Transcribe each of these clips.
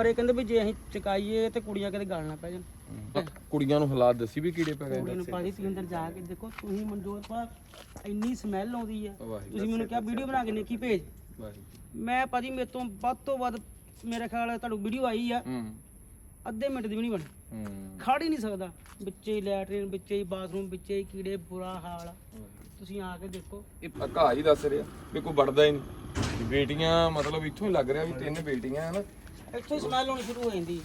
ਪਰ ਇਹ ਕਹਿੰਦੇ ਵੀ ਜੇ ਅਸੀਂ ਚਕਾਈਏ ਤੇ ਕੁੜੀਆਂ ਕਿਤੇ ਗਾਲ ਨਾ ਪੈ ਜਾਣ। ਕੁੜੀਆਂ ਨੂੰ ਹਾਲਾਤ ਦੱਸੀ ਵੀ ਕੀੜੇ ਪੈ ਗਏ ਕੁੜੀ ਨੂੰ ਤੁਸੀਂ ਅੰਦਰ ਜਾ ਕੇ ਦੇਖੋ ਤੁਸੀਂ ਮਨਜੋਤ ਪਾ ਇੰਨੀ ਸਮੈਲ ਆਉਂਦੀ ਵਾਹਿਗੁਰੂ ਤੁਸੀਂ ਮੈਨੂੰ ਕਿਹਾ ਵੀਡੀਓ ਬਣਾ ਕੇ ਨੇਕੀ ਭੇਜ। ਵਾਹਿਗੁਰੂ। ਮੈਂ ਭਾਜੀ ਮੇਰੇ ਤੋਂ ਵੱਧ ਤੋਂ ਵੱਧ ਮੇਰੇ ਖਿਆਲ ਤੁਹਾਨੂੰ ਵੀਡੀਓ ਆਈ ਆ। ਹੂੰ। ਅੱਧੇ ਮਿੰਟ ਦੀ ਵੀ ਨਹੀਂ ਬਣੀ। ਹੂੰ। ਖੜ ਹੀ ਨਹੀਂ ਸਕਦਾ। ਵਿੱਚੇ ਹੀ ਲੈਟਰੀਨ ਵਿੱਚੇ ਹੀ ਬਾਥਰੂਮ ਵਿੱਚੇ ਹੀ ਕੀੜੇ ਬੁਰਾ ਹਾਲ। ਆ ਤੁਸੀਂ ਆ ਕੇ ਦੇਖੋ। ਇਹ ਘਾਹ ਹੀ ਦੱਸ ਰਿਹਾ ਵੀ ਕੋਈ ਵੜਦਾ ਹੀ ਨਹੀਂ। ਬੇਟੀਆਂ ਮਤਲਬ ਇੱਥੋਂ ਹੀ ਲੱਗ ਰਿਹਾ ਵੀ ਤਿੰਨ ਬੇਟੀਆਂ ਹਨ। ਇੱਥੋਂ ਹੀ ਸਮੈਲ ਆਉਣੀ ਸ਼ੁਰੂ ਹੋ ਜਾਂਦੀ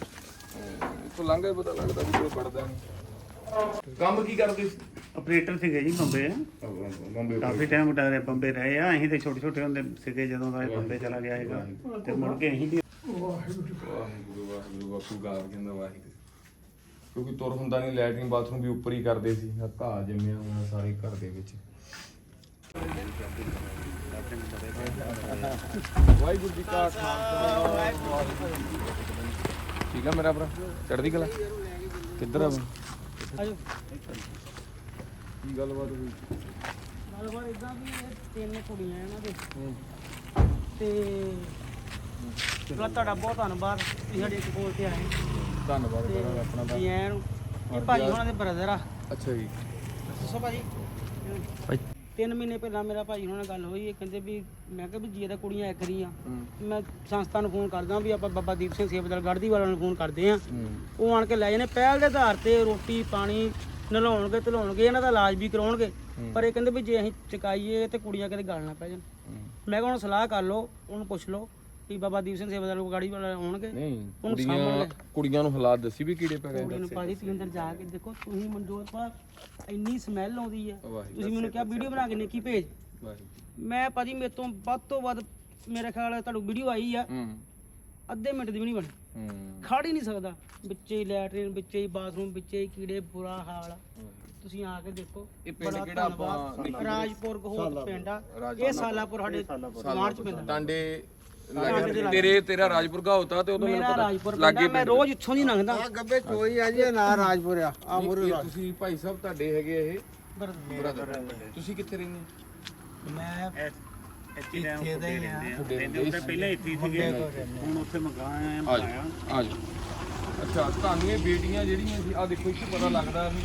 ਇੱਥੋਂ ਲੰਘੇ ਪਤਾ ਲੱਗਦਾ ਵੀ ਕੋਈ ਵੜਦਾ ਨਹੀਂ। ਕੰਮ ਕੀ ਕਰਦੇ ਸੀ? ਆਪਰੇਟਰ ਸੀਗੇ ਜੀ ਬੰਬੇ। ਬੰਬੇ ਕਾਫੀ ਟਾਈਮ ਡਾਰੇ ਬੰਬੇ ਰਹੇ ਆ। ਅਸੀਂ ਤੇ ਛੋਟੇ ਛੋਟੇ ਹੁੰਦੇ ਸੀਗੇ ਜਦੋਂ ਦਾ ਬੰਬੇ ਚਲਾ ਗਿਆ ਹੈਗਾ ਤੇ ਮੁੜ ਕੇ ਅਸੀਂ ਵੀ ਵਾਹਿਗੁਰੂ ਵਾਹਿਗੁਰੂ ਬਾਪੂ ਗਾਲ ਕਹਿੰਦਾ ਵਾਹਿਗੁਰੂ। ਕਿਉਂਕਿ ਤੁਰ ਹੁੰਦਾ ਨਹੀਂ ਲੈਟਰਿੰਗ ਬਾਥਰੂਮ ਵੀ ਉੱਪਰ ਹੀ ਕਰਦੇ ਸੀ। ਘਾਹ ਜੰਮਿਆ ਹੋਇਆ ਸਾਰੇ ਘਰ ਦੇ ਵਿੱਚ। ਵਾਹਿਗੁਰੂ ਜੀ ਕਾ ਖਾਲਸਾ ਠੀਕ ਆ ਮੇਰਾ ਭਰਾ? ਚੜ੍ਹਦੀ ਕਲਾ? ਕਿੱਧਰ ਆ? ਆਜੋ ਕੀ ਗੱਲਬਾਤ ਹੋਈ? ਗੱਲਬਾਤ ਇਦਾਂ ਵੀ ਇਹ ਤਿੰਨ ਕੁੜੀਆਂ ਇਹਨਾਂ ਦੇ। ਤੇ ਤੁਹਾਡਾ ਬਹੁਤ ਧੰਨਵਾਦ ਤੁਸੀਂ ਸਾਡੇ ਕੋਲ ਤੇ ਆਏ। ਧੰਨਵਾਦ ਆਪਣਾ ਜੀ ਇਹ ਭਾਜੀ ਉਹਨਾਂ ਦੇ ਬ੍ਰਦਰ ਆ। ਅੱਛਾ ਜੀ। ਦੱਸੋ ਭਾਜੀ। ਤਿੰਨ ਮਹੀਨੇ ਪਹਿਲਾਂ ਮੇਰਾ ਭਾਜੀ ਉਹਨਾਂ ਨਾਲ ਗੱਲ ਹੋਈ ਇਹ ਕਹਿੰਦੇ ਵੀ ਮੈਂ ਕਿਹਾ ਵੀ ਜੀ ਇਹਦਾ ਕੁੜੀਆਂ ਇੱਕ ਦੀਆਂ ਮੈਂ ਸੰਸਥਾ ਨੂੰ ਫੋਨ ਕਰਦਾ ਵੀ ਆਪਾਂ ਬਾਬਾ ਦੀਪ ਸਿੰਘ ਸੇਵਾਦਾਰ ਗੜਦੀ ਵਾਲਿਆਂ ਨੂੰ ਫੋਨ ਕਰਦੇ ਆ ਉਹ ਆਣ ਕੇ ਲੈ ਜਾਣੇ ਪਹਿਲ ਦੇ ਆਧਾਰ ਤੇ ਰੋਟੀ ਪਾਣੀ ਨਲਾਉਣਗੇ ਧਲਾਉਣਗੇ ਇਹਨਾਂ ਦਾ ਇਲਾਜ ਵੀ ਕਰਾਉਣਗੇ। ਪਰ ਇਹ ਕਹਿੰਦੇ ਵੀ ਜੇ ਅਸੀਂ ਚਕਾਈਏ ਤੇ ਕੁੜੀਆਂ ਕਿਤੇ ਗੱਲ ਨਾ ਪੈ ਜਾਣ। ਮੈਂ ਕਿਹਾ ਹੁਣ ਸਲਾਹ ਕਰ ਲਓ ਉਹਨੂੰ ਪੁੱਛ ਲਓ। ਵੀ ਬਾਬਾ ਦੀਪ ਸਿੰਘ ਸੇਵਾਦਾਰ ਗਾੜੀ ਵਾਲੇ ਆਉਣਗੇ। ਨਹੀਂ ਉਹਨੂੰ ਕੁੜੀਆਂ ਸਾਂਭਣਗੇ। ਕੁੜੀਆਂ ਨੂੰ ਹਾਲਾਤ ਦੱਸੀ ਵੀ ਕੀੜੇ ਪੈ ਗਏ ਕੁੜੀ ਨੂੰ ਪਾਜੀ ਤੁਸੀਂ ਅੰਦਰ ਜਾ ਕੇ ਦੇਖੋ ਤੁਸੀਂ ਮਨਜੋਤ ਪਾ ਇੰਨੀ ਸਮੈਲ ਆਉਂਦੀ ਆ। ਵਾਹਿਗੁਰੂ ਤੁਸੀਂ ਮੈਨੂੰ ਕਿਹਾ ਵੀਡੀਓ ਬਣਾ ਕੇ ਨੇਕੀ ਭੇਜ। ਵਾਹਿਗੁਰੂ। ਮੈਂ ਭਾਜੀ ਮੇਰੇ ਤੋਂ ਵੱਧ ਤੋਂ ਵੱਧ ਮੇਰੇ ਖਿਆਲ ਤੁਹਾਨੂੰ ਵੀਡੀਓ ਆਈ ਆ। ਹੂੰ। ਅੱਧੇ ਮਿੰਟ ਦੀ ਵੀ ਨਹੀਂ ਬਣੀ। ਹੂੰ। ਖੜ ਹੀ ਨਹੀਂ ਸਕਦਾ। ਵਿੱਚੇ ਹੀ ਲੈਟਰੀਨ ਵਿੱਚੇ ਹੀ ਬਾਥਰੂਮ ਵਿੱਚੇ ਹੀ ਕੀੜੇ ਬੁਰਾ ਹਾਲ। ਆ ਤੁਸੀਂ ਆ ਕੇ ਦੇਖੋ। ਇਹ ਪਿੰਡ ਬੜਾ ਕਿਹੜਾ ਆਪਾਂ ਧੰਨਵਾਦ। ਰਾਜਪੁਰ ਕੋਹਤ ਪਿੰਡ ਆ। ਇਹ ਸਾਲਾਪੁਰ ਸਾਡੇ ਸਮਾਰਟ ਚ ਪੈਂਦਾ ਟਾਂਡੇ ਲੱਗੇ ਤੇਰੇ ਤੇਰਾ ਰਾਜਪੁਰ ਗਾ ਹੋਤਾ ਤੇ ਉਦੋਂ ਮੈਨੂੰ ਮੇਰਾ ਪਤਾ। ਪਿੰਡ ਆ, ਮੈਂ ਰੋਜ਼ ਇੱਥੋਂ ਦੀ ਲੰਘਦਾ। ਗੱਬੇ ਚੋਈ ਆ ਜੀ ਨਾ ਰਾਜਪੁਰ ਆ ਆ ਇਹ ਤੁਸੀਂ ਭਾਈ ਸਾਹਿਬ ਤੁਹਾਡੇ ਹੈਗੇ ਇਹ? ਬ੍ਰਦਰ। ਤੁਸੀਂ ਕਿੱਥੇ ਰਹਿੰਦੇ ਮੈਂ ਇੱਥੇ ਦਾ ਹੀ ਆ। ਰਹਿੰਦੇ ਹੁੰਦੇ ਪਹਿਲਾਂ ਇੱਥੇ ਹੀ ਸੀਗੇ। ਹੁਣ ਉੱਥੇ ਮਕਾਨ ਆ ਬਣਾਇਆ ਜਾ ਆ। ਜਾ ਅੱਛਾ ਤੁਹਾਨੂੰ ਇਹ ਬੇਟੀਆਂ ਜਿਹੜੀਆਂ ਸੀ ਆ ਦੇਖੋ ਇੱਥੇ ਪਤਾ ਲੱਗਦਾ ਵੀ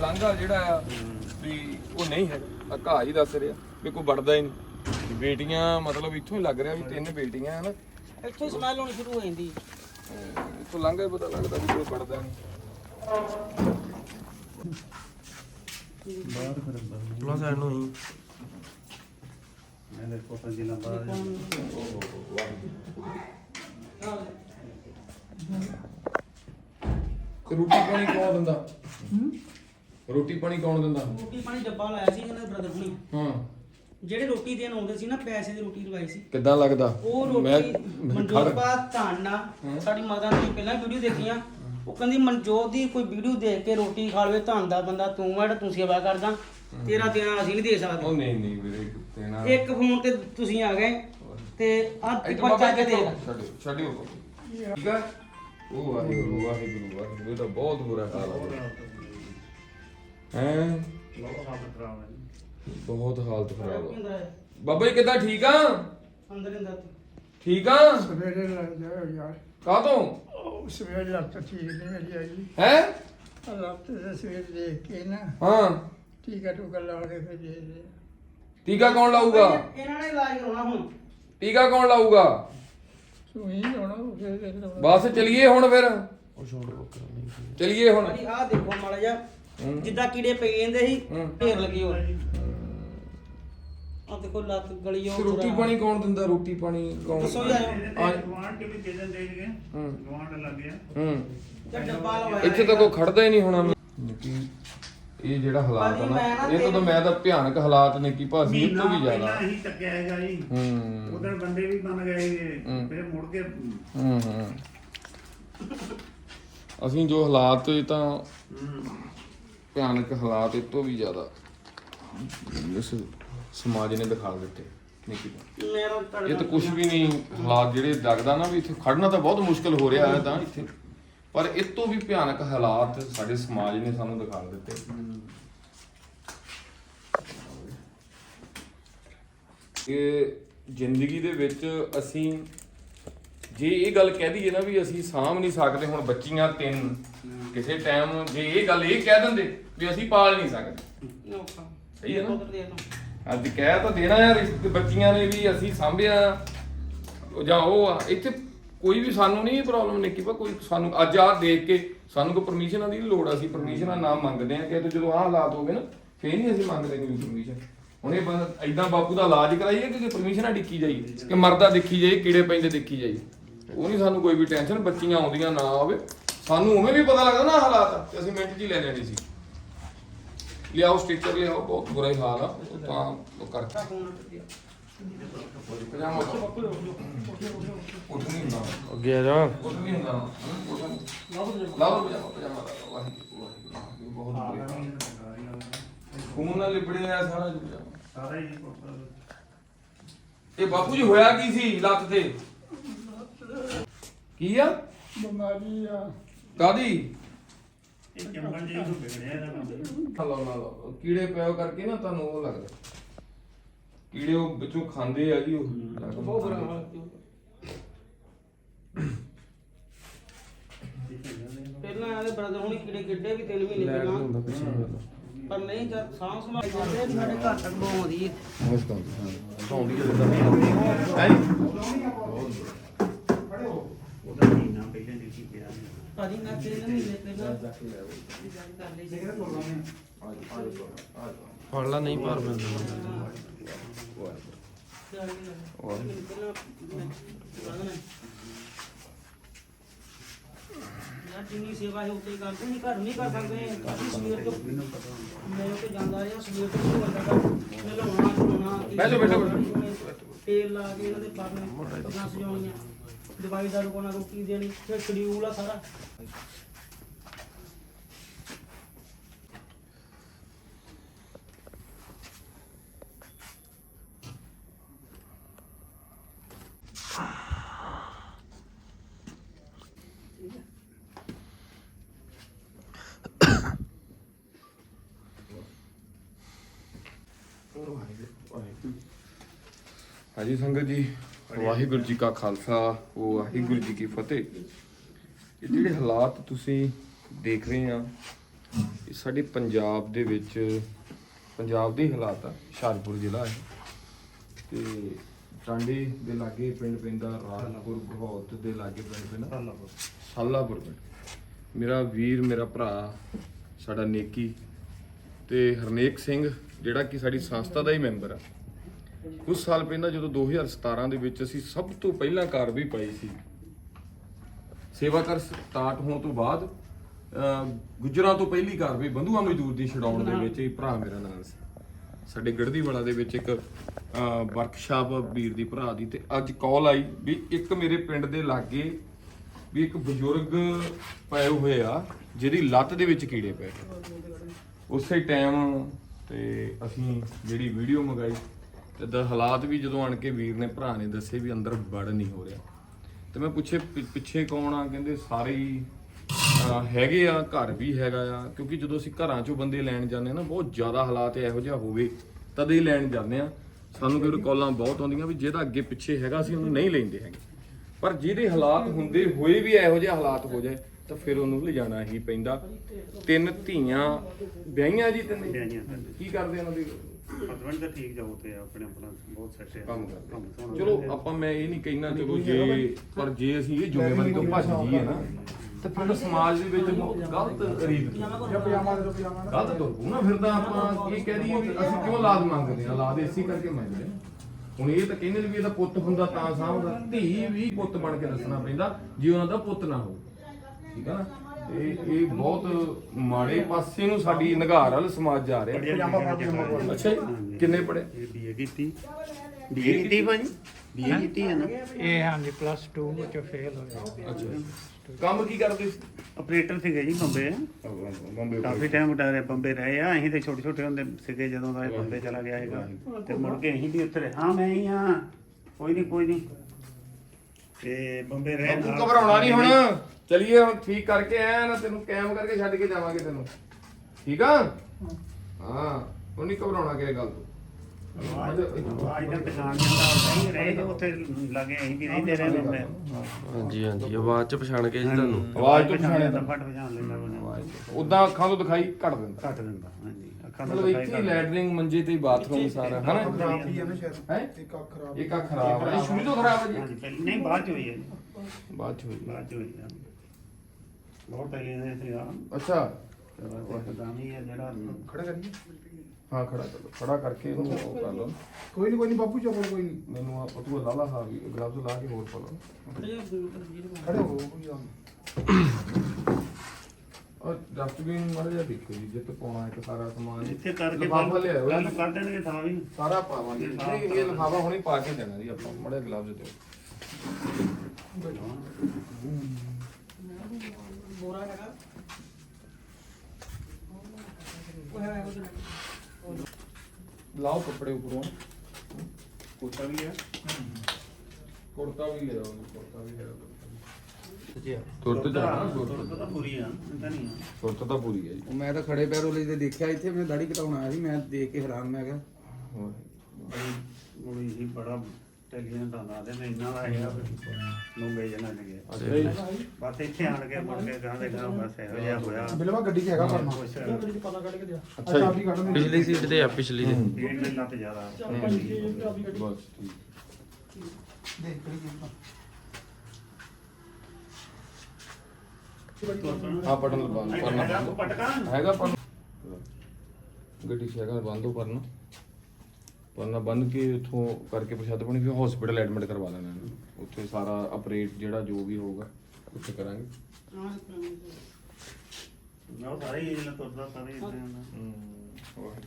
ਲਾਂਘਾ ਜਿਹੜਾ ਆ ਵੀ ਉਹ ਨਹੀਂ ਹੈਗਾ। ਆ ਘਾਹ ਹੀ ਦੱਸ ਰਿਹਾ ਵੀ ਕੋਈ ਵੜਦਾ ਹੀ ਨਹੀਂ। ਬੇਟੀਆਂ ਮਤਲਬ ਇੱਥੋਂ ਹੀ ਲੱਗ ਰਿਹਾ ਵੀ ਤਿੰਨ ਬੇਟੀਆਂ ਹਨ। ਇੱਥੋਂ ਹੀ ਸਮੈਲ ਆਉਣੀ ਸ਼ੁਰੂ ਹੋ ਜਾਂਦੀ ਇੱਥੋਂ ਲੰਘੇ ਹੀ ਪਤਾ ਲੱਗਦਾ ਵੀ ਕੋਈ ਵੜਦਾ ਨਹੀਂ। ਮੈਂ ਕੋਟਾ ਜ਼ਿਲ੍ਹਾ ਬਾਹਰ ਤੇ ਰੋਟੀ ਪਾਣੀ ਕੌਣ ਦਿੰਦਾ? ਰੋਟੀ ਪਾਣੀ ਕੌਣ ਦਿੰਦਾ? ਰੋਟੀ ਪਾਣੀ ਡੱਬਾ ਲਾਇਆ ਸੀ ਇਹਨਾਂ ਦੇ ਬ੍ਰਦਰ ਹੁਣੀ। ਹਾਂ। ਜਿਹੜੇ ਰੋਟੀ ਦੇਣ ਆਉਂਦੇ ਸੀ ਨਾ ਪੈਸੇ ਦੀ ਰੋਟੀ ਲਵਾਈ ਸੀ। ਕਿੱਦਾਂ ਲੱਗਦਾ? ਉਹ ਮੈਂ ਰੋਟੀ ਮਨਜੋਤ ਬਾ ਧਾਨਾ ਸਾਡੀ ਮਾਤਾ ਨੇ ਪਹਿਲਾਂ ਵੀਡੀਓ ਦੇਖੀਆਂ। ਉਹ ਕਹਿੰਦੀ ਮਨਜੋਤ ਦੀ ਕੋਈ ਵੀਡੀਓ ਦੇਖ ਕੇ ਰੋਟੀ ਖਾ ਲਵੇ ਧੰਨ ਦਾ ਬੰਦਾ ਤੂੰ ਜਿਹੜਾ ਤੂੰ ਸੇਵਾ ਕਰਦਾ। ਤੇਰਾ ਦੇਣਾ ਅਸੀਂ ਨਹੀਂ ਦੇ ਉਹ ਸਕਦੇ ਨਹੀਂ ਨਹੀਂ ਵੀਰੇ ਦੇਣਾ। ਇੱਕ ਫੋਨ ਤੇ ਤੁਸੀਂ ਆ ਗਏ ਤੇ ਆ ਬੱਚਾ ਕੇ ਜੀ ਦੇਖ। ਛੱਡਿਓ ਛੱਡਿਓ ਠੀਕ ਆ? ਉਹ ਵਾਹਿਗੁਰੂ ਵਾਹਿਗੁਰੂ ਵਾਹਿਗੁਰੂ ਇਹ ਤਾਂ ਬਹੁਤ ਬੁਰਾ ਹਾਲ ਹੈ ਹੈ? ਬਹੁਤ ਹਾਲਤ ਖਰਾਬ ਹੈ। ਬਹੁਤ ਹਾਲਤ ਖਰਾਬ ਆ। ਬਾਬਾ ਜੀ ਕਿੱਦਾਂ ਠੀਕ ਆ? ਅੰਦਰ ਅੰਦਰ ਠੀਕ ਆ? ਸਵੇਰੇ ਲੱਗ ਜਾ ਯਾਰ। ਕਾਹ ਤੋਂ ਉਹ ਸਵੇਰੇ ਲੱਤ ਠੀਕ ਨਹੀਂ ਮੇਰੀ ਆਈ ਹੈ? ਲੱਤ ਦੇ ਸਵੇਰ ਦੇਖ ਕੇ ਨਾ ਹਾਂ। ਟੀਕਾ ਟੂਕਾ ਲਾ ਕੇ ਫਿਰ ਦੇ ਦੇ। ਟੀਕਾ ਕੌਣ ਲਾਊਗਾ? ਇਹਨਾਂ ਨੇ ਇਲਾਜ ਕਰਾਉਣਾ ਹੁਣ। ਟੀਕਾ ਕੌਣ ਲਾਊਗਾ? ਤੂੰ ਹੀ ਹੋਣਾ ਉਹ ਫਿਰ ਲਾਉਣਾ। ਬਸ ਚਲੀਏ ਹੁਣ ਫਿਰ। ਚਲੀਏ ਹੁਣ। ਭਾਜੀ ਆਹ ਦੇਖੋ ਮਾੜਾ ਜਿਹਾ। ਜਿੱਦਾਂ ਕੀੜੇ ਪਈ ਜਾਂਦੇ ਸੀ। ਢੇਰ ਲੱਗੀ ਹੋਈ। ਆ ਦੇਖੋ ਲੱਤ ਗਲੀ ਉਹ ਰੋਟੀ ਪਾਣੀ ਕੌਣ ਦਿੰਦਾ? ਰੋਟੀ ਪਾਣੀ ਕੌਣ ਦੱਸੋ ਯਾਰ। ਚ ਵੀ ਦੇ ਦਿੰਦੇ ਸੀਗੇ ਹੂੰ। ਗਵਾਂਢ ਲੱਗ ਗਿਆ ਹੂੰ। ਤੇ ਡੱਬਾ ਲਵਾਇਆ ਇੱਥੇ ਤਾਂ ਕੋਈ ਖੜਦਾ ਹੀ ਨਹੀਂ ਹੋਣਾ। ਕਿ ਇਹ ਜਿਹੜਾ ਹਾਲਾਤ ਆ ਭਾਜੀ, ਨਾ ਮੈਂ ਨਾ ਇਹ ਤਾਂ ਮੈਂ ਤਾਂ ਭਿਆਨਕ ਹਾਲਾਤ ਨੇ ਕੀ ਭਾਸੀ ਇਹ ਤੋਂ ਵੀ ਜ਼ਿਆਦਾ। ਪਹਿਲਾਂ ਅਸੀਂ ਚੱਕਿਆ ਹੈਗਾ ਜੀ। ਹੂੰ। ਉਧਰ ਬੰਦੇ ਵੀ ਬਣ ਗਏ ਸੀਗੇ। ਹੂੰ। ਫਿਰ ਮੁੜ ਕੇ ਹੂੰ ਹੂੰ। ਅਸੀਂ ਜੋ ਹਾਲਾਤ ਇਹ ਤਾਂ ਭਿਆਨਕ ਹਾਲਾਤ ਇਹ ਤੋਂ ਵੀ ਜ਼ਿਆਦਾ। ਇਸ ਸਮਾਜ ਨੇ ਦਿਖਾ ਦਿੱਤੇ। ਮੇਰਾ ਇਹ ਤਾਂ ਕੁਝ ਵੀ ਨਹੀਂ ਹਾਲਾਤ ਜਿਹੜੇ ਲੱਗਦਾ ਨਾ ਵੀ ਇੱਥੇ ਖੜਨਾ ਤਾਂ ਬਹੁਤ ਮੁਸ਼ਕਲ ਹੋ ਰਿਹਾ ਹੈ ਤਾਂ ਇੱਥੇ। ਪਰ ਇਸ ਤੋਂ ਵੀ ਭਿਆਨਕ ਹਾਲਾਤ ਸਾਡੇ ਸਮਾਜ ਨੇ ਸਾਨੂੰ ਦਿਖਾ ਦਿੱਤੇ। ਕਿ ਜ਼ਿੰਦਗੀ ਦੇ ਵਿੱਚ ਅਸੀਂ ਜੇ ਇਹ ਗੱਲ ਕਹਿ ਦਈਏ ਨਾ ਵੀ ਅਸੀਂ ਸਾਂਭ ਨਹੀਂ ਸਕਦੇ ਹੁਣ ਬੱਚੀਆਂ ਤਿੰਨ ਕਿਸੇ ਟਾਈਮ ਜੇ ਇਹ ਗੱਲ ਇਹ ਕਹਿ ਦਿੰਦੇ ਵੀ ਅਸੀਂ ਪਾਲ ਨਹੀਂ ਸਕਦੇ। ਸਹੀ ਹੈ ਨਾ? ਉਧਰ ਦੇ ਦੋ ਅੱਜ ਕਹਿ ਤਾਂ ਦੇਣਾ ਯਾਰ ਇਸ ਬੱਚੀਆਂ ਨੇ ਵੀ ਅਸੀਂ ਸਾਂਭਿਆ। ਉਹ ਜਾਂ ਉਹ ਆ ਇੱਥੇ ਕੋਈ ਵੀ ਸਾਨੂੰ ਨਹੀਂ ਪ੍ਰੋਬਲਮ ਨਹੀਂ ਕਿ ਕੋਈ ਸਾਨੂੰ ਅੱਜ ਆ ਦੇਖ ਕੇ ਸਾਨੂੰ ਕੋਈ ਪਰਮਿਸ਼ਨਾਂ ਦੀ ਲੋੜ ਅਸੀਂ ਪਰਮਿਸ਼ਨਾਂ ਨਾ ਮੰਗਦੇ ਆ ਕਿ ਤੇ ਜਦੋਂ ਆਹ ਹਾਲਾਤ ਹੋਵੇ ਨਾ ਫੇਰ ਨਹੀਂ ਅਸੀਂ ਮੰਗਦੇ ਕੋਈ ਪਰਮਿਸ਼ਨ ਹੁਣ ਇਹ ਬੰਦਾ ਐਦਾਂ ਬਾਪੂ ਦਾ ਇਲਾਜ ਕਰਾਈਏ ਕਿ ਪਰਮਿਸ਼ਨਾਂ ਡਿੱਕੀ ਜਾਈਏ ਕਿ ਮਰਦਾ ਦੇਖੀ ਜਾਈਏ ਕੀੜੇ ਪੈਂਦੇ ਦੇਖੀ ਜਾਈਏ ਉਹ ਨਹੀਂ ਸਾਨੂੰ ਕੋਈ ਵੀ ਟੈਨਸ਼ਨ ਬੱਚੀਆਂ ਆਉਂਦੀਆਂ ਨਾ ਆਵੇ। ਸਾਨੂੰ ਉਵੇਂ ਵੀ ਪਤਾ ਲੱਗਦਾ ਨਾ ਹਾਲਾਤ ਤੇ ਅਸੀਂ ਮਿੰਟ 'ਚ ਹੀ ਲੈ ਲੈਣੀ ਸੀ। ਲਿਆਓ ਸਟਿੱਚਰ ਲਿਆਓ ਬਹੁਤ ਬੁਰਾ ਹੀ ਹਾਲ ਆ। ਉਹ ਤਾਂ ਉਹ ਕਰਤਾ ਪਜਾਮਾ ਉੱਠ ਨਹੀਂ ਹੁੰਦਾ ਅੱਗੇ ਆ ਜਾ। ਉੱਠ ਨਹੀਂ ਹੁੰਦਾ ਉੱਠ ਨਹੀਂ ਲਾਓ ਪਜਾਮਾ। ਪਜਾਮਾ ਲਾਓ ਵਾਹਿਗੁਰੂ ਵਾਹਿਗੁਰੂ। ਬਹੁਤ ਬੁਰਾ ਖੂਨ ਨਾਲ ਲਿਬੜਿਆ ਆ ਸਾਰਾ ਪਜਾਮਾ। ਸਾਰਾ ਹੀ ਪੁੱਤ ਇਹ ਬਾਪੂ ਜੀ ਹੋਇਆ ਕੀ ਸੀ ਲੱਤ ਤੇ? ਕੀ ਆ? ਬਿਮਾਰੀ ਆ। ਕਾਦੀ ਇਹ ਚੰਬਲ ਜੀ ਨੂੰ ਵਿਗੜਿਆ ਇਹਦਾ ਕੰਮ। ਹਲੋ ਨਾ ਲਓ ਕੀੜੇ ਪਿਓ ਕਰਕੇ ਨਾ ਤੁਹਾਨੂੰ ਉਹ ਲੱਗਦਾ। ਕੀੜੇ ਉਹ ਵਿੱਚੋਂ ਖਾਂਦੇ ਆ ਜੀ ਉਹ। ਬਹੁਤ ਬੁਰਾ ਹਾਲ ਪਹਿਲਾਂ ਆਦੇ ਬ੍ਰਦਰ ਹੁਣੀ ਕੀੜੇ ਗਿੱਡੇ ਵੀ 3 ਮਹੀਨੇ ਪਹਿਲਾਂ। ਪਰ ਨਹੀਂ ਜਦ ਸਾਂਭ ਸੰਭਾਲ ਕਰਦੇ ਸਾਡੇ ਘਰ ਤੱਕ ਬੋ ਆਉਂਦੀ ਹੈ। ਨਮਸਕਾਰ ਧੌਂਦੀ ਜਦੋਂ ਹੈ ਉਹਦਾ ਮਹੀਨਾ ਪਹਿਲਾਂ ਦੇਖੀ ਪਿਆ ਭਾਜੀ ਮੈਂ 3 ਮਹੀਨੇ ਪਹਿਲਾਂ ਕਰ ਲਈ ਸੀ ਫੜ ਲਾ ਨਹੀਂ ਪਰ ਮੈਂ ਯਾਰ ਜਿੰਨੀ ਸੇਵਾ ਹੈ ਉੱਤੇ ਕਰਦੇ ਨਹੀਂ ਘਰ ਨਹੀਂ ਕਰ ਸਕਦੇ। ਕਾਫੀ ਸਵੇਰ ਤੋਂ ਮੈਂ ਤੇ ਜਾਂਦਾ ਰਿਹਾ ਸਵੇਰ ਤੋਂ ਸ਼ੁਰੂ ਕਰਦਾ ਬੈਠੋ, ਬੈਠੋ, ਬੈਠੋ। ਤੇਲ ਲਾ ਕੇ ਇਹਨਾਂ ਦੇ ਪਰਨੇ ਪੱਗਾਂ ਸਜਾਉਣੀਆਂ ਦਵਾਈ ਦਾਰੂ ਰੁਕਣਾ ਰੋਟੀ ਦੇਣੀ ਫਿਰ ਸ਼ਡਿਊਲ ਆ ਸਾਰਾ। ਹਾਂਜੀ ਸੰਗਤ ਜੀ। ਵਾਹਿਗੁਰੂ ਜੀ ਕਾ ਖਾਲਸਾ ਵਾਹਿਗੁਰੂ ਜੀ ਕੀ ਫਤਿਹ। ਇਹ ਜਿਹੜੇ ਹਾਲਾਤ ਤੁਸੀਂ ਦੇਖ ਰਹੇ ਆ ਇਹ ਸਾਡੇ ਪੰਜਾਬ ਦੇ ਵਿੱਚ ਪੰਜਾਬ ਦੇ ਹਾਲਾਤ ਆ ਹੁਸ਼ਿਆਰਪੁਰ ਜ਼ਿਲ੍ਹਾ ਹੈ। ਤੇ ਟਾਂਡੇ ਦੇ ਲਾਗੇ ਪਿੰਡ ਪੈਂਦਾ ਰਾਜਪੁਰ ਘੋਤ ਦੇ ਲਾਗੇ ਪਿੰਡ ਪੈਂਦਾ। ਸਾਲਾਪੁਰ ਪਿੰਡ। ਮੇਰਾ ਵੀਰ ਮੇਰਾ ਭਰਾ ਸਾਡਾ ਨੇਕੀ ਤੇ ਹਰਨੇਕ ਸਿੰਘ ਜਿਹੜਾ ਕਿ ਸਾਡੀ ਸੰਸਥਾ ਦਾ ਹੀ ਮੈਂਬਰ ਆ। ਕੁਝ ਸਾਲ ਪਹਿਲਾਂ ਜਦੋਂ 2017 ਦੇ ਵਿੱਚ ਅਸੀਂ ਸਭ ਤੋਂ ਪਹਿਲਾਂ ਕਾਰ ਵੀ ਪਾਈ ਸੀ। ਸੇਵਾ ਕਰ ਸਟਾਰਟ ਹੋਣ ਤੋਂ ਬਾਅਦ ਗੁੱਜਰਾਂ ਤੋਂ ਪਹਿਲੀ ਕਾਰ ਵੀ ਬੰਧੂਆ ਮਜ਼ਦੂਰ ਦੀ ਛਡਾਉਣ ਦੇ ਵਿੱਚ ਇਹ ਭਰਾ ਮੇਰਾ ਨਾਲ ਸੀ। ਸਾਡੇ ਗੜਦੀ ਵਾਲਾ ਦੇ ਵਿੱਚ ਇੱਕ ਵਰਕਸ਼ਾਪ ਵੀਰ ਦੀ ਭਰਾ ਦੀ ਤੇ ਅੱਜ ਕਾਲ ਆਈ ਵੀ ਇੱਕ ਮੇਰੇ ਪਿੰਡ ਦੇ ਲਾਗੇ ਵੀ ਇੱਕ ਬਜ਼ੁਰਗ ਪਏ ਹੋਏ ਆ ਜਿਹਦੀ ਲੱਤ ਦੇ ਵਿੱਚ ਕੀੜੇ ਪਏ। ਉਸੇ ਟਾਈਮ ਤੇ ਅਸੀਂ ਜਿਹੜੀ ਵੀਡੀਓ ਮੰਗਾਈ ਤੇ ਦਾ ਹਾਲਾਤ ਵੀ ਜਦੋਂ ਆਣ ਕੇ ਵੀਰ ਨੇ ਭਰਾ ਨੇ ਦੱਸੇ ਵੀ ਅੰਦਰ ਵੜ ਨਹੀਂ ਹੋ ਰਿਹਾ। ਤੇ ਮੈਂ ਪੁੱਛੇ ਪਿੱਛੇ ਕੌਣ ਆ? ਕਹਿੰਦੇ ਸਾਰੇ ਹੀ ਹੈਗੇ ਆ ਘਰ ਵੀ ਹੈਗਾ ਆ। ਕਿਉਂਕਿ ਜਦੋਂ ਅਸੀਂ ਘਰਾਂ ਚੋਂ ਬੰਦੇ ਲੈਣ ਜਾਂਦੇ ਆ ਨਾ ਬਹੁਤ ਜ਼ਿਆਦਾ ਹਾਲਾਤ ਇਹੋ ਜਿਹਾ ਹੋਵੇ ਤਦ ਹੀ ਲੈਣ ਜਾਂਦੇ ਆ। ਸਾਨੂੰ ਕੋਈ ਕਾਲਾਂ ਬਹੁਤ ਆਉਂਦੀਆਂ ਵੀ ਜਿਹਦਾ ਅੱਗੇ ਪਿੱਛੇ ਹੈਗਾ ਅਸੀਂ ਉਹਨੂੰ ਨਹੀਂ ਲੈਂਦੇ ਹੈਗੇ। ਪਰ ਜਿਹਦੇ ਹਾਲਾਤ ਹੁੰਦੇ ਹੋਏ ਵੀ ਇਹੋ ਜਿਹੇ ਹਾਲਾਤ ਹੋ ਜਾਏ ਤਾਂ ਫਿਰ ਉਹਨੂੰ ਲਿਜਾਣਾ ਹੀ ਪੈਂਦਾ। ਤਿੰਨ ਧੀਆਂ ਵਿਆਹੀਆਂ ਜੀ ਤਿੰਨੇ। ਕੀ ਕਰਦੇ ਉਹਨਾਂ ਦੀ? ਹਸਬੰਡ ਤਾਂ ਠੀਕ ਜਾਓ ਤੇ ਆਪਣੇ ਆਪਣਾ ਬਹੁਤ ਸੈਟ ਹੈ। ਕੰਮ ਕਰਦੇ। ਕੰਮ ਸੋਹਣਾ ਚਲੋ ਆਪਾਂ ਮੈਂ ਇਹ ਨਹੀਂ ਕਹਿਣਾ ਚਲੋ ਜੇ ਪਰ ਜੇ ਅਸੀਂ ਇਹ ਜ਼ਿੰਮੇਵਾਰੀ ਤੋਂ ਭੱਜ ਜਾਈਏ ਨਾ ਤਾਂ ਫਿਰ ਸਮਾਜ ਦੇ ਵਿੱਚ ਗਲਤ ਰੀਤ ਗਲਤ ਤੋਂ ਨਾ ਫਿਰ ਤਾਂ ਆਪਾਂ ਇਹ ਕਹਿ ਦਈਏ ਵੀ ਅਸੀਂ ਕਿਉਂ ਲਾਦ ਮੰਗਦੇ ਆ ਲਾਦ ਇਸੇ ਕਰਕੇ ਮੰਗਦੇ ਆ ਹੁਣ ਇਹ ਤਾਂ ਕਹਿੰਦੇ ਨੇ ਵੀ ਇਹਦਾ ਪੁੱਤ ਹੁੰਦਾ ਤਾਂ ਸਾਂਭਦਾ। ਧੀ ਵੀ ਪੁੱਤ ਬਣ ਕੇ ਦੱਸਣਾ ਪੈਂਦਾ ਜੇ ਉਹਨਾਂ ਦਾ ਪੁੱਤ ਨਾ ਹੋਵੇ। ਠੀਕ ਆ ਨਾ? ਇਹ ਬਹੁਤ ਮਾੜੇ ਪਾਸੇ ਨੂੰ ਸਾਡੀ ਨਿਗਾਰ ਵਾਲ ਸਮਾਜ ਜਾ ਰਿਹਾ। ਅੱਛਾ ਜੀ। ਕਿੰਨੇ ਪੜੇ ਇਹ ਬੀਏ ਕੀਤੀ। ਬੀਏ ਕੀਤੀ ਭਾਜੀ? ਬੀਏ ਕੀਤੀ ਹੈ ਨਾ। ਇਹ ਹਾਂਜੀ ਪਲੱਸ 2 ਵਿੱਚ ਫੇਲ ਹੋਇਆ। ਅੱਛਾ। ਕੰਮ ਕੀ ਕਰਦੇ ਸੀ? ਆਪਰੇਟਰ ਸੀਗੇ ਜੀ ਬੰਬੇ। ਬੰਬੇ ਕਾਫੀ ਟਾਈਮ ਡਾਰੇ ਬੰਬੇ ਰਹੇ ਆ। ਅਸੀਂ ਤੇ ਛੋਟੇ ਛੋਟੇ ਹੁੰਦੇ ਸੀਗੇ ਜਦੋਂ ਦਾ ਇਹ ਬੰਬੇ ਚਲਾ ਗਿਆ ਹੈਗਾ ਤੇ ਮੁੜ ਕੇ ਅਸੀਂ ਵੀ ਉੱਥੇ ਰਹੇ। ਹਾਂ ਮੈਂ ਹੀ ਆ ਕੋਈ ਨਹੀਂ ਕੋਈ ਨਹੀਂ ਤੇ ਬੰਬੇ ਰਹੇ। ਨਾਲ- ਘਬਰਾਉਣਾ ਨਹੀਂ ਹੁਣ। ਚਲਿਏ ਹੁਣ ਠੀਕ ਕਰਕੇ ਆਇਆ ਨਾ ਤੈਨੂੰ ਕੈਮ ਕਰਕੇ ਛੱਡ ਕੇ ਜਾਵਾਂਗੇ ਤੈਨੂੰ। ਠੀਕ ਆ? ਹਾਂ ਹੁਣ ਨਹੀਂ ਘਬਰਾਉਣਾ ਕਿਸੇ ਗੱਲ ਤੋਂ। ਆਵਾਜ਼ ਆਵਾਜ਼ ਦਾ ਪਛਾਣ ਜਾਂਦਾ ਨਹੀਂ ਰਹੇ ਜੋ ਉੱਥੇ ਲੱਗੇ ਅਸੀਂ ਵੀ ਰਹਿੰਦੇ ਰਹੇ ਬੰਦੇ ਹਾਂਜੀ ਹਾਂਜੀ ਆਵਾਜ਼ ਚ ਪਛਾਣ ਕੇ ਜੀ ਤੁਹਾਨੂੰ? ਆਵਾਜ਼ ਤੋਂ ਪਛਾਣ ਪਛਾਣਿਆ ਲੈਂਦਾ ਫਟ ਪਛਾਣ ਲੈਂਦਾ ਬੰਦਾ ਉਦਾਂ ਅੱਖਾਂ ਤੋਂ ਦਿਖਾਈ ਘਟ ਦਿੰਦਾ। ਘੱਟ ਦਿੰਦਾ ਹਾਂਜੀ ਅੱਖਾਂ ਦਾ ਮਤਲਬ ਇੱਥੇ ਲੈਟਰਿੰਗ ਮੰਜੇ ਤੇ ਬਾਥਰੂਮ ਸਾਰਾ ਹਨਾ? ਖਰਾਬੀ ਹੈ? ਇੱਕ ਅੱਖ ਖਰਾਬ ਇੱਕ ਅੱਖ ਖਰਾਬ ਹੈ ਸ਼ੁਰੂ ਤੋਂ ਖਰਾਬ ਹੈ ਜੀ? ਨਹੀਂ ਬਾਅਦ ਚ ਹੋਈ ਹੈ। ਬਾਅਦ ਚ ਹੋਈ ਬਾਅਦ ਚ ਹੋਈ ਹੈ ਬਹੁਤ ਪਹਿਲੇ ਦੇ ਸੀਗਾ ਅੱਛਾ। ਪਤਾ ਨਹੀਂ ਹੈ ਜਿਹੜਾ ਖੜਾ ਕਰੀਏ। ਹਾਂ ਖੜਾ ਕਰੋ ਖੜਾ ਕਰਕੇ ਇਹਨੂੰ ਉਹ ਕਰ ਲਓ। ਕੋਈ ਨਹੀਂ ਕੋਈ ਨਹੀਂ ਬਾਪੂ ਚੋਪੜ ਕੋਈ ਨਹੀਂ ਮੈਨੂੰ ਆ ਤੂੰ ਲਾ ਲਾ ਹਾਂ ਵੀ ਗਲਵਜ਼ ਲਾ ਕੇ ਹੋਰ ਪਾ ਲਓ। ਖੜੇ ਹੋ ਕੋਈ ਨੀ। ਔਰ ਡਸਟਬਿਨ ਮਾੜਾ ਜਿਹਾ ਦੇਖੋ ਜੀ ਜਿੱਥੇ ਪਾਉਣਾ ਇੱਕ ਸਾਰਾ ਸਮਾਨ। ਇੱਥੇ ਕਰਕੇ ਲਿਫਾਫਾ ਲਿਆਓ ਗੱਲ ਜੀ। ਕਰ ਦੇਣਗੇ ਤਾਂ ਵੀ। ਸਾਰਾ ਪਾਵਾਂਗੇ। ਨਹੀਂ ਇਹ ਲਿਫਾਫਾ ਹੁਣੇ ਪਾ ਕੇ ਦੇਣਾ ਜੀ ਆਪਾਂ ਮੜੇ ਗਲਵਜ਼ ਤੇ ਹੈਗਾ। ਉਹ ਹੈ ਲਾਓ ਕੱਪੜੇ ਉੱਪਰੋਂ। ਕੁੜਤਾ ਵੀ ਹੈ। ਕੁੜਤਾ ਵੀ ਹੈ ਕੁੜਤਾ ਵੀ ਹੈ। ਸੁਰਤ ਜਾਣਾ ਸੁਰਤ ਤਾਂ ਪੂਰੀ ਆ ਤਾਂ ਨਹੀਂ ਆ। ਸੁਰਤ ਤਾਂ ਪੂਰੀ ਹੈ ਜੀ। ਉਹ ਮੈਂ ਤਾਂ ਖੜੇ ਪੈਰੋਂ ਲਈ ਤੇ ਦੇਖਿਆ ਇੱਥੇ ਮੈਂ ਦਾੜੀ ਕਟਾਉਣ ਆਇਆ ਸੀ ਮੈਂ ਦੇਖ ਕੇ ਹੈਰਾਨ ਮੈਂ ਕਿਹਾ ਹੋਰ। ਉਹ ਹੀ ਬੜਾ ਟੈਲੀਵਿਜ਼ਨ ਦਾ ਨਾ ਦੇ ਮੈਂ ਇੰਨਾ ਦਾ ਹੈਗਾ ਮੁੰਬਈ ਜਨਾ ਨੇ ਅੱਛਾ ਜੀ ਬਸ ਇੱਥੇ ਆਣ ਕੇ ਮੁੜ ਕੇ ਗਾਂ ਦੇ ਗਾਂ ਬਸ ਇਹੋ ਜਿਹਾ ਹੋਇਆ। ਬਿਲਵਾ ਗੱਡੀ 'ਚ ਹੈਗਾ ਪਰਨਾ ਕੁਛ ਅੱਛਾ ਚਾਬੀ ਜੀ ਕੱਢ ਦੇ ਪਿਛਲੀ ਸੀਟ ਤੇ ਆ ਪਿਛਲੀ ਤੇ ਜ਼ਿਆਦਾ। ਬਸ ਠੀਕ ਦੇਖ ਦਾ। ਆ ਬਟਨ ਲਵਾ ਪਰਨਾ ਹੈਗਾ ਬੰਦ। ਪਟਕਾ ਹੈਗਾ ਪਰਨਾ ਗੱਡੀ 'ਚ ਹੈਗਾ ਬੰਦ ਹੋ ਪਰਨਾ ਪਰਨਾ ਬੰਦ ਕੇ ਉਥੋਂ ਕਰਕੇ ਪ੍ਰਸ਼ਾਦ ਬਣੀ ਫਿਰ ਹਸਪੀਟਲ ਐਡਮਿਟ ਕਰਵਾ ਲੈਣਾ ਇਹਨੂੰ। ਉੱਥੇ ਸਾਰਾ ਆਪਰੇਟ ਜਿਹੜਾ ਜੋ ਵੀ ਹੋਊਗਾ ਉੱਥੇ ਕਰਾਂਗੇ। ਉਹ ਸਾਰੇ ਹੀ ਇਹਨਾਂ ਤੁਰਦਾ ਸਾਰੇ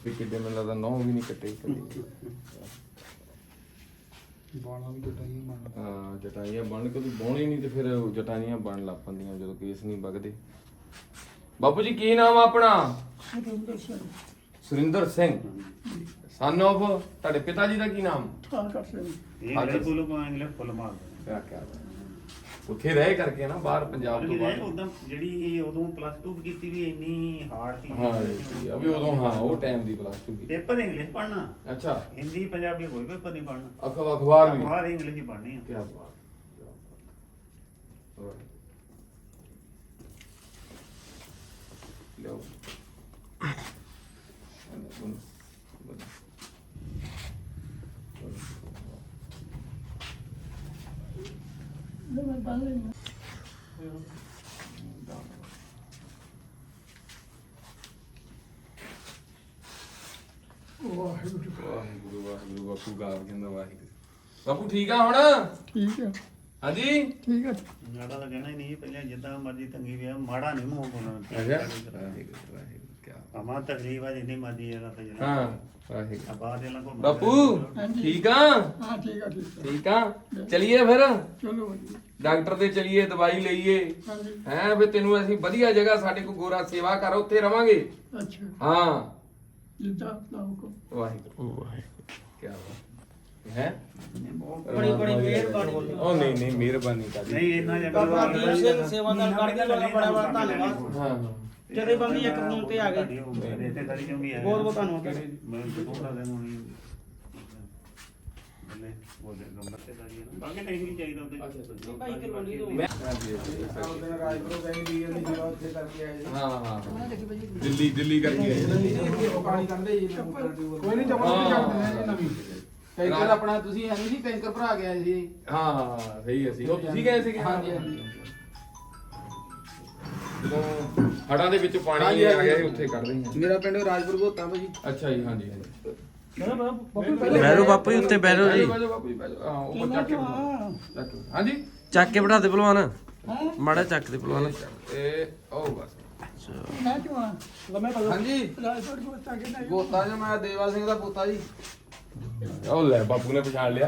ਕਿੱਡੇ ਮੈਨੂੰ ਲੱਗਦਾ ਨੌ ਵੀ ਨਹੀਂ ਕੱਟੇ ਕਦੇ ਬਾਣਾ ਵੀ ਕਟਾਈ ਮਾਰ ਹਾਂ ਜਟਾਈਆਂ ਬਣ ਕੇ ਤੂੰ ਬੋਣੀ ਨਹੀਂ ਤੇ ਫਿਰ ਜਟਾਈਆਂ ਬਣ ਲੱਗ ਪੈਂਦੀਆਂ ਜਦੋਂ ਕੇਸ ਨਹੀਂ ਵਗਦੇ। ਬਾਪੂ ਜੀ ਕੀ ਨਾਮ ਆ ਆਪਣਾ? ਸੁਰਿੰਦਰ ਸਿੰਘ। ਸਨ of ਤੁਹਾਡੇ ਪਿਤਾ ਜੀ ਦਾ ਕੀ ਨਾਮ? ਇਹ ਇੰਗਲਿਸ਼ ਬੋਲੋ ਕੋ ਇੰਗਲਿਸ਼ ਫੁੱਲ ਮਾਰ ਕਿਆ ਕਿਆ ਉੱਥੇ ਰਹਿ ਕਰਕੇ ਨਾ ਬਾਹਰ ਪੰਜਾਬ ਤੋਂ ਬਾਹਰ। ਉਦੋਂ ਜਿਹੜੀ ਇਹ ਉਦੋਂ ਪਲੱਸ 2 ਕੀਤੀ ਵੀ ਇੰਨੀ ਹਾਰਡ ਸੀ। ਹਾਂ ਜੀ, ਅਭੀ ਉਦੋਂ ਹਾਂ ਉਹ ਟਾਈਮ ਦੀ ਪਲੱਸ 2 ਦੀ ਪੇਪਰ ਇੰਗਲਿਸ਼ ਪੜ੍ਹਨਾ। ਅੱਛਾ। ਹਿੰਦੀ ਪੰਜਾਬੀ ਕੋਈ ਪੇਪਰ ਨਹੀਂ ਪੜ੍ਹਨਾ। ਅਖਬਾਰ ਅਖਬਾਰ ਵੀ। ਬਾਹਰ ਇੰਗਲਿਸ਼ ਹੀ ਪੜ੍ਹਨੀ ਆ। ਕੀ ਬਾਤ ਹੋਰ। ਲਓ ਵਾਹਿਗੁਰੂ ਵਾਹਿਗੁਰੂ ਵਾਹਿਗੁਰੂ ਬਾਪੂ ਗਾਵ ਕਹਿੰਦਾ ਵਾਹਿਗੁਰੂ ਬਾਪੂ ਠੀਕ ਆ ਹੁਣ? ਠੀਕ ਹੈ ਹਾਂਜੀ? ਠੀਕ ਹੈ ਜ਼ਿਆਦਾ ਤਾਂ ਕਹਿਣਾ ਹੀ ਨਹੀਂ ਪਹਿਲਾਂ ਜਿੱਦਾਂ ਮਰਜ਼ੀ ਤੰਗੀ ਵਿਆ ਮਾੜਾ ਨਹੀਂ ਮੂੰਹ ਬੋਲਣਾ ਵਾਹਿਗੁਰੂ ਵਾਹਿਗੁਰੂ ਕੀ ਅਮਾ ਤਕਲੀਫ ਆ ਜਿੰਨੀ ਮਰਜ਼ੀ ਇਹਦਾ ਤਾਂ ਜਿਹੜਾ ਹਾਂ ਵਾਹਿਗੁਰੂ। ਆ ਬਾਅਦ ਇਹਨਾਂ ਕੋ ਬਾਪੂ ਠੀਕ ਆ? ਹਾਂ ਠੀਕ ਹੈ ਠੀਕ ਠੀਕ ਆ? ਚਲਿਏ ਫਿਰ? ਚਲੋ ਡਾਕਟਰ ਦੇ ਚਲਿਏ ਦਵਾਈ ਲਈਏ। ਹਾਂਜੀ। ਹੈਂ ਵੀ ਤੈਨੂੰ ਅਸੀਂ ਵਧੀਆ ਜਗ੍ਹਾ ਸਾਡੇ ਕੋ ਗੋਰਾ ਸੇਵਾ ਕਰ ਉੱਥੇ ਰਵਾਂਗੇ। ਅੱਛਾ। ਹਾਂ। ਜਿੱਦਾਂ ਦਾ ਹੁਕਮ ਵਾਹਿਗੁਰੂ। ਵਾਹਿਗੁਰੂ। ਕੀ ਬਾਤ। ਹੈ? ਬੜੀ ਬੜੀ ਮਿਹਰਬਾਨੀ। ਉਹ ਨਹੀਂ ਨਹੀਂ ਮਿਹਰਬਾਨੀ ਕਾਦੀ ਨਹੀਂ ਇੰਨਾ ਜਗਾ ਬਾਬਾ ਦੀਪ ਸਿੰਘ ਸੇਵਾਦਾਰ ਕਰਦੇ ਵਾਲਾ ਬੜਾ ਬੜਾ ਧੰਨਵਾਦ। ਹਾਂ। ਹਾਂ ਜਦੇ ਬੰਦੀ ਇੱਕ ਫੋਨ ਤੇ ਆ ਗਏ ਰਿਸ਼ਤੇਦਾਰੀ ਚੋਂ ਵੀ ਆਏ? ਬਹੁਤ ਬਹੁਤ ਧੰਨਵਾਦ ਤੁਹਾਡਾ। ਮੈਂ ਥੋੜਾ ਦਿਨ ਹੋਣੀ ਬੱਲੇ ਬੋਲੇ ਗੰਬਰ ਤੇ ਦਾਰੀ ਬਾਕੀ ਨਹੀਂ ਵੀ ਚਾਹੀਦਾ ਉਹਦੇ। ਭਾਈ ਕਲੋਨੀ ਤੋਂ ਮੈਂ ਦਿਨ ਰਾਜਪੁਰ ਗਏ ਦੀ ਇਹਦੀ ਜਗ੍ਹਾ ਉੱਥੇ ਕਰਕੇ ਆਏ ਹਾਂ ਹਾਂ ਦਿੱਲੀ ਦਿੱਲੀ ਕਰਕੇ ਆਏ। ਉਹ ਪਾਣੀ ਕੱਢਦੇ ਜੀ ਕੋਈ ਨਹੀਂ ਚਪਲ ਹਾਂ। ਵੀ ਦਿੰਦੇ ਜੀ ਨਵੀਂ। ਟੈਂਕਰ ਆਪਣਾ ਤੁਸੀਂ ਐ ਨਹੀਂ ਟੈਂਕਰ ਭਰਾ ਗਿਆ ਸੀ। ਹਾਂ ਹਾਂ ਸਹੀ ਅਸੀਂ ਉਹ ਤੁਸੀਂ ਗਏ ਸੀਗੇ? ਹਾਂਜੀ ਹਾਂਜੀ। ਜਦੋਂ ਹੜਾਂ ਦੇ ਵਿੱਚ ਪਾਣੀ ਹਾਂਜੀ, ਆ ਗਿਆ ਹਾਂਜੀ। ਉੱਥੇ ਕੱਢ ਰਹੇ ਮੇਰਾ ਪਿੰਡ ਰਾਜਪੁਰ ਭੋਤਾ ਭਾਜੀ। ਅੱਛਾ ਜੀ ਹਾਂਜੀ ਹਾਂਜੀ। ਬੈਰੋ ਬਾਪੂ ਜੀ ਉੱਤੇ ਬੈਰੋ ਜੀ। ਬੈਜੋ ਬਾਪੂ ਜੀ ਬੈਜੋ ਹਾਂ ਉਹ ਚੱਕ ਕੇ ਬਿਠਾਓ। ਚੱਕ ਕੇ। ਹਾਂਜੀ? ਚੱਕ ਕੇ ਬਿਠਾ ਦੇ ਪਹਿਲਵਾਨ ਮਾੜਾ ਚੱਕ ਦੇ ਪਹਿਲਵਾਨ ਇਹ ਉਹ ਬਸ। ਹਾਂਜੀ। ਭੋਤਾ ਜੀ ਮੈਂ ਦੇਵਾ ਸਿੰਘ ਦਾ ਪੋਤਾ ਜੀ। ਉਹ ਲੈ ਬਾਪੂ ਨੇ ਪਛਾਣ ਲਿਆ।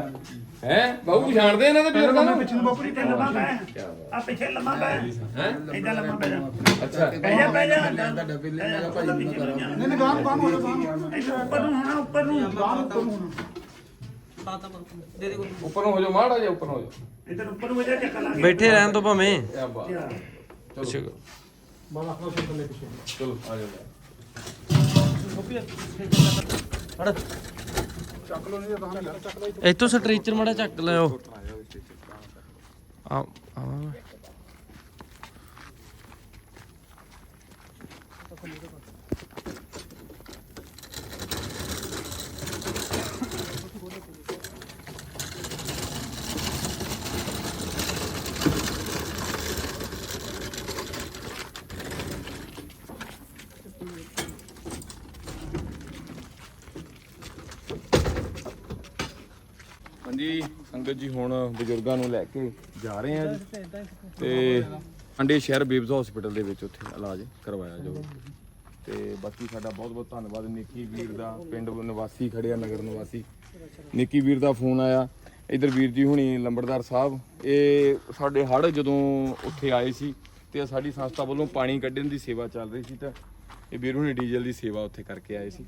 ਹੈ? ਬਾਪੂ ਪਛਾਣਦੇ ਇਹਨਾਂ ਦੇ ਬਜ਼ੁਰਗਾਂ ਨੂੰ? ਪਿੱਛੇ ਨੂੰ ਬਾਪੂ ਤੇ ਲੰਮਾ ਪੈ। ਕਿਆ ਬਾਤ ਆ ਪਿੱਛੇ ਲੰਮਾ ਪੈ। ਹੈ? ਇਦਾਂ ਲੰਮਾ ਪੈ ਜਾ। ਅੱਛਾ। ਪੈ ਜਾ ਪੈ ਜਾ। ਤੁਹਾਡਾ ਬਿੱਲ ਮੈਂ ਕਿਹਾ ਭਾਈ ਨੂੰ ਕਰਾਂ। ਨਹੀਂ ਨਹੀਂ ਗਾਮ ਗਾਮ ਹੋ ਜਾ ਇੱਧਰ ਉੱਪਰ ਨੂੰ ਹੋਣਾ ਉੱਪਰ ਨੂੰ ਗਾਮ ਉੱਪਰ ਨੂੰ। ਹੋਣਾ ਸਾਤਾ ਦੇ ਦੇ ਉੱਪਰ ਨੂੰ ਹੋ ਜਾਓ ਮਾੜਾ ਜਿਹਾ ਉੱਪਰ ਨੂੰ ਹੋ ਜਾਓ। ਇੱਧਰ ਉੱਪਰ ਨੂੰ ਵਜਾ ਚੱਕਰ ਲਾ ਬੈਠੇ ਰਹਿਣ ਤੋਂ ਭਾਵੇਂ। ਕਿਆ ਬਾਤ। ਪਿੱਛੇ ਚਲੋ ਆ ਜਾਓ। ਫੜ ਚੱਕ ਲਓ ਨਹੀਂ ਤਾਂ ਚੱਕ ਲਓ। ਇੱਥੋਂ ਸਟ੍ਰੈਚਰ ਮੜਾ ਚੱਕ ਲਿਓ। ਆ ਆ ਹਾਂਜੀ, ਸੰਗਤ ਜੀ ਹੁਣ ਬਜ਼ੁਰਗਾਂ ਨੂੰ ਲੈ ਕੇ ਜਾ ਰਹੇ ਆ ਜੀ। ਤੇ ਅੰਡੇ ਸ਼ਹਿਰ ਬੇਬਸ ਹਸਪੀਟਲ ਦੇ ਵਿੱਚ ਉੱਥੇ ਇਲਾਜ ਕਰਵਾਇਆ ਜਾਊਗਾ ਤੇ ਬਾਕੀ ਸਾਡਾ ਬਹੁਤ ਬਹੁਤ ਧੰਨਵਾਦ। ਨਿੱਕੀ ਵੀਰ ਦਾ ਪਿੰਡ ਨਿਵਾਸੀ ਖੜਿਆ ਨਗਰ ਨਿਵਾਸੀ। ਨਿੱਕੀ ਵੀਰ ਦਾ ਫੋਨ ਆਇਆ। ਇਧਰ ਵੀਰ ਜੀ ਹੁਣੀ ਲੰਬੜਦਾਰ ਸਾਹਿਬ, ਇਹ ਸਾਡੇ ਹੜ ਜਦੋਂ ਉੱਥੇ ਆਏ ਸੀ ਤੇ ਸਾਡੀ ਸੰਸਥਾ ਵੱਲੋਂ ਪਾਣੀ ਕੱਢਣ ਦੀ ਸੇਵਾ ਚੱਲ ਰਹੀ ਸੀ ਤਾਂ ਇਹ ਵੀਰ ਹੁਣੀ ਡੀਜ਼ਲ ਦੀ ਸੇਵਾ ਉੱਥੇ ਕਰਕੇ ਆਏ ਸੀ।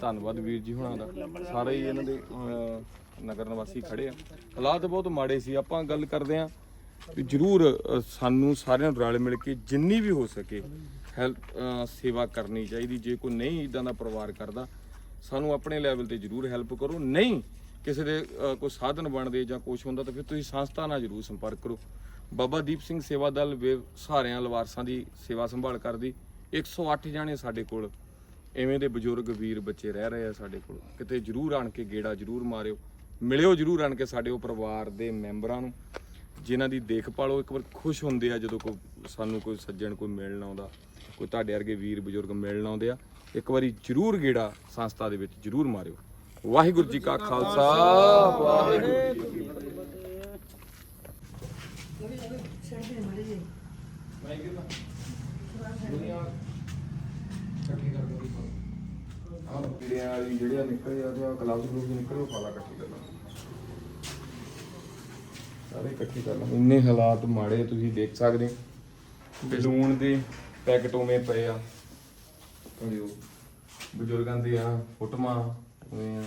ਧੰਨਵਾਦ ਵੀਰ ਜੀ ਹੁਣਾਂ ਦਾ। ਸਾਰੇ ਹੀ ਇਹਨਾਂ ਦੇ ਨਗਰ ਨਿਵਾਸੀ ਖੜੇ ਆ। ਹਾਲਾਤ ਬਹੁਤ ਮਾੜੇ ਸੀ। ਆਪਾਂ ਗੱਲ ਕਰਦੇ ਆ ਵੀ ਜਰੂਰ ਸਾਨੂੰ ਸਾਰਿਆਂ ਨੂੰ ਰਲ ਮਿਲ ਕੇ ਜਿੰਨੀ ਵੀ ਹੋ ਸਕੇ ਹੈਲਪ ਸੇਵਾ ਕਰਨੀ ਚਾਹੀਦੀ। ਜੇ ਕੋਈ ਨਹੀਂ ਇਦਾਂ ਦਾ ਪਰਿਵਾਰ ਕਰਦਾ, ਸਾਨੂੰ ਆਪਣੇ ਲੈਵਲ ਤੇ ਜਰੂਰ ਹੈਲਪ ਕਰੋ। ਨਹੀਂ ਕਿਸੇ ਦੇ ਕੋਈ ਸਾਧਨ ਬਣਦੇ ਜਾਂ ਕੁਝ ਹੁੰਦਾ ਤਾਂ ਫਿਰ ਤੁਸੀਂ ਸੰਸਥਾ ਨਾਲ ਜਰੂਰ ਸੰਪਰਕ ਕਰੋ। ਬਾਬਾ ਦੀਪ ਸਿੰਘ ਸੇਵਾ ਦਲ ਵੇ ਸਹਾਰਿਆਂ ਲਵਾਰਸਾਂ ਦੀ ਸੇਵਾ ਸੰਭਾਲ ਕਰਦੀ। 108 ਜਾਣੇ ਸਾਡੇ ਕੋਲ। ਐਵੇਂ ਦੇ ਬਜ਼ੁਰਗ ਵੀਰ ਬੱਚੇ ਰਹਿ ਰਹੇ ਆ ਸਾਡੇ ਕੋਲ। ਕਿਤੇ ਜਰੂਰ ਆਣ ਕੇ ਗੇੜਾ ਜਰੂਰ ਮਾਰਿਓ। ਮਿਲਿਓ ਜਰੂਰ ਆਣ ਕੇ ਸਾਡੇ ਉਹ ਪਰਿਵਾਰ ਦੇ ਮੈਂਬਰਾਂ ਨੂੰ ਜਿਨ੍ਹਾਂ ਦੀ ਦੇਖਭਾਲ ਉਹ ਇੱਕ ਵਾਰ ਖੁਸ਼ ਹੁੰਦੇ ਆ ਜਦੋਂ ਕੋਈ ਸਾਨੂੰ ਕੋਈ ਸੱਜਣ ਕੋਈ ਮਿਲਣ ਆਉਂਦਾ ਕੋਈ ਤੁਹਾਡੇ ਵਰਗੇ ਵੀਰ ਬਜ਼ੁਰਗ ਮਿਲਣ ਆਉਂਦੇ ਆ ਇੱਕ ਵਾਰੀ ਜਰੂਰ ਗੇੜਾ ਸੰਸਥਾ ਦੇ ਵਿੱਚ ਜਰੂਰ ਮਾਰਿਓ। ਵਾਹਿਗੁਰੂ ਜੀ ਕਾ ਖਾਲਸਾ ਵਾਹਿਗੁਰੂ। ਜੀ ਕੀ ਫਤਿਹ ਆਹ ਪੀੜਿਆਂ ਵਾਲੀ ਜਿਹੜੀਆਂ ਨਿਕਲੇ ਆ ਤੇ ਆ ਗਲਾਸ ਗਲੂਸ ਨਿਕਲੇ ਉਹ ਪਾਲਾ ਲਾ ਸਾਰੇ ਇਕੱਠੇ ਕਰ ਲਾ ਇੰਨੇ ਹਾਲਾਤ ਮਾੜੇ ਤੁਸੀਂ ਦੇਖ ਸਕਦੇ ਹੋ। ਦੇ ਪੈਕਟ ਉਵੇਂ ਪਏ ਆ। ਕਰਿਓ ਬਜ਼ੁਰਗਾਂ ਦੇ ਆ ਫੁੱਟਮਾ ਉਵੇਂ ਆ।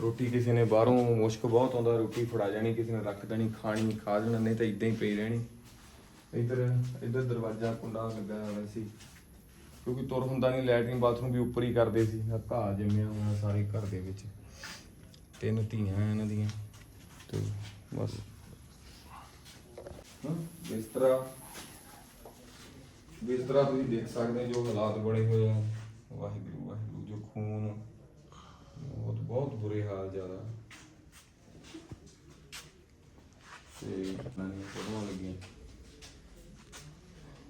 ਰੋਟੀ ਕਿਸੇ ਨੇ ਬਾਹਰੋਂ, ਮੁਸ਼ਕ ਬਹੁਤ ਆਉਂਦਾ, ਰੋਟੀ ਫੜਾ ਜਾਣੀ, ਕਿਸੇ ਨੇ ਰੱਖ ਦੇਣੀ, ਖਾਣੀ, ਖਾ ਜਾਣਾ ਨਹੀਂ ਤਾਂ ਇਦਾਂ ਹੀ ਪਈ ਰਹਿਣੀ। ਇੱਧਰ ਇੱਧਰ ਦਰਵਾਜ਼ਾ ਕੁੰਡਾ ਲੱਗਾ ਹੋਇਆ ਸੀ। ਕਿਉਂਕਿ ਤੁਰ ਹੁੰਦਾ ਨਹੀਂ ਲੈਟਰਿੰਗ ਬਾਥਰੂਮ ਵੀ ਉੱਪਰ ਹੀ ਕਰਦੇ ਸੀ। ਘਾਹ ਜੰਮਿਆ ਹੋਇਆ ਸਾਰੇ ਘਰ ਦੇ ਵਿੱਚ। ਤਿੰਨ ਧੀਆਂ ਇਹਨਾਂ ਦੀਆਂ। ਤੇ ਬਸ। ਹਾਂ ਬਿਸਤਰਾ ਬਿਸਤਰਾ ਤੁਸੀਂ ਦੇਖ ਸਕਦੇ ਹੋ ਜੋ ਹਾਲਾਤ ਬਣੇ ਹੋਏ ਆ, ਵਾਹਿਗੁਰੂ ਵਾਹਿਗੁਰੂ, ਜੋ ਖੂਨ, ਬਹੁਤ ਬਹੁਤ ਬੁਰੇ ਹਾਲ ਜ਼ਿਆਦਾ। ਤੇ ਨਾਨੀ ਫੋਟੋਆਂ ਲੱਗੀਆਂ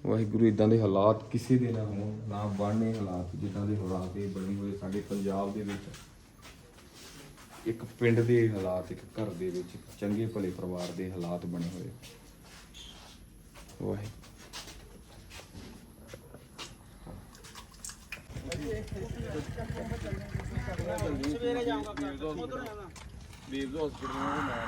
ਵਾਹਿਗੁਰੂ ਇਦਾਂ ਦੇ ਹਾਲਾਤ ਕਿਸੇ ਦੇ ਨਾ ਹੋਣ, ਨਾ ਬਣਨੇ ਹਾਲਾਤ ਜਿੱਦਾਂ ਦੇ ਹਾਲਾਤ ਇਹ ਬਣੇ ਹੋਏ ਸਾਡੇ ਪੰਜਾਬ ਦੇ ਵਿੱਚ ਇੱਕ ਪਿੰਡ ਦੇ ਹਾਲਾਤ, ਇੱਕ ਘਰ ਦੇ ਵਿੱਚ, ਇੱਕ ਚੰਗੇ ਭਲੇ ਪਰਿਵਾਰ ਦੇ ਹਾਲਾਤ ਬਣੇ ਹੋਏ ਵਾਹਿਗੁਰੂ ਸਵੇਰੇ ਜਾਊਂਗਾ ਜਾਣਾ ਬੀਬਜ਼ ਹਸਪੀਟਲ ਨੂੰ ਮੈਂ